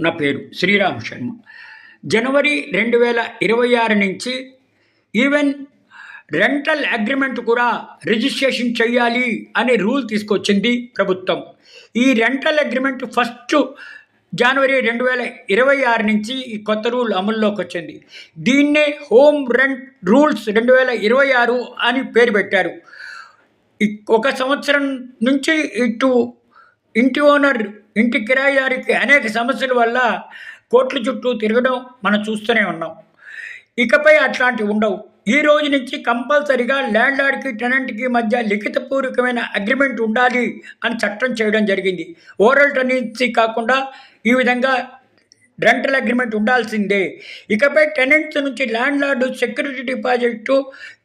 నా పేరు శ్రీరామ్ శర్మ. జనవరి రెండు వేల ఇరవై ఆరు నుంచి ఈవెన్ రెంటల్ అగ్రిమెంట్ కూడా రిజిస్ట్రేషన్ చేయాలి అనే రూల్ తీసుకొచ్చింది ప్రభుత్వం. ఈ రెంటల్ అగ్రిమెంట్ ఫస్ట్ జనవరి రెండు వేల ఇరవై ఆరు నుంచి ఈ కొత్త రూల్ అమల్లోకి వచ్చింది. దీన్నే హోమ్ రెంట్ రూల్స్ రెండు వేల ఇరవై ఆరు అని పేరు పెట్టారు. ఒక సంవత్సరం నుంచి ఇటు ఇంటి ఓనర్ ఇంటి కిరాయిదారికి అనేక సమస్యల వల్ల కోట్ల చుట్టూ తిరగడం మనం చూస్తూనే ఉన్నాం. ఇకపై అట్లాంటివి ఉండవు. ఈ రోజు నుంచి కంపల్సరిగా ల్యాండ్ లార్డ్కి టెనెంట్కి మధ్య లిఖితపూర్వకమైన అగ్రిమెంట్ ఉండాలి అని చట్టం చేయడం జరిగింది. ఓరల్ టెనెన్సీ కాకుండా ఈ విధంగా రెంటల్ అగ్రిమెంట్ ఉండాల్సిందే. ఇకపై టెనెంట్స్ నుంచి ల్యాండ్ లార్డు సెక్యూరిటీ డిపాజిట్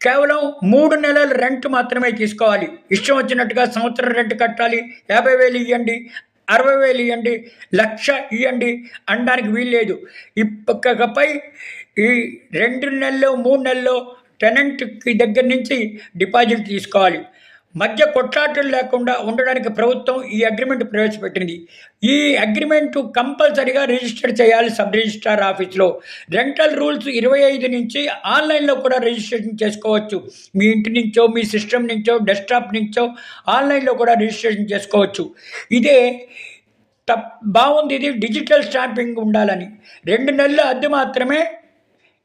కేవలం మూడు నెలల రెంట్ మాత్రమే తీసుకోవాలి. ఇష్టం వచ్చినట్టుగా సంవత్సరం రెంట్ కట్టాలి. యాభై వేలు ఇవ్వండి అరవై వేలు ఇవ్వండి లక్ష ఇవ్వండి అనడానికి వీల్లేదు. ఇప్పకపై ఈ రెండు నెలలో మూడు నెలలో టెనెంట్కి దగ్గర నుంచి డిపాజిట్ తీసుకోవాలి. మధ్య కొట్లాటలు లేకుండా ఉండడానికి ప్రభుత్వం ఈ అగ్రిమెంట్ ప్రవేశపెట్టింది. ఈ అగ్రిమెంట్ కంపల్సరీగా రిజిస్టర్ చేయాలి సబ్ రిజిస్ట్రార్ ఆఫీస్లో. రెంటల్ రూల్స్ ఇరవై ఐదు నుంచి ఆన్లైన్లో కూడా రిజిస్ట్రేషన్ చేసుకోవచ్చు. మీ ఇంటి నుంచో మీ సిస్టమ్ నుంచో డెస్క్టాప్ నుంచో ఆన్లైన్లో కూడా రిజిస్ట్రేషన్ చేసుకోవచ్చు. ఇదే తప్ బాగుంది ఇది డిజిటల్ స్టాంపింగ్ ఉండాలని. రెండు నెలల అద్దె మాత్రమే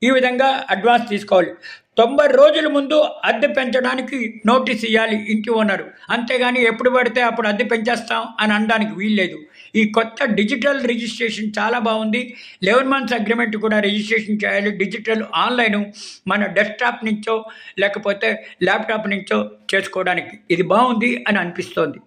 ఈ విధంగా అడ్వాన్స్ తీసుకోవాలి. తొంభై రోజుల ముందు అద్దె పెంచడానికి నోటీస్ ఇవ్వాలి ఇంటి ఓనరు. అంతేగాని ఎప్పుడు పడితే అప్పుడు అద్దె పెంచేస్తాం అని అనడానికి వీల్లేదు. ఈ కొత్త డిజిటల్ రిజిస్ట్రేషన్ చాలా బాగుంది. లెవెన్ మంత్స్ అగ్రిమెంట్ కూడా రిజిస్ట్రేషన్ చేయాలి. డిజిటల్ ఆన్లైన్ మన డెస్క్టాప్ నుంచో లేకపోతే ల్యాప్టాప్ నుంచో చేసుకోవడానికి ఇది బాగుంది అని అనిపిస్తోంది.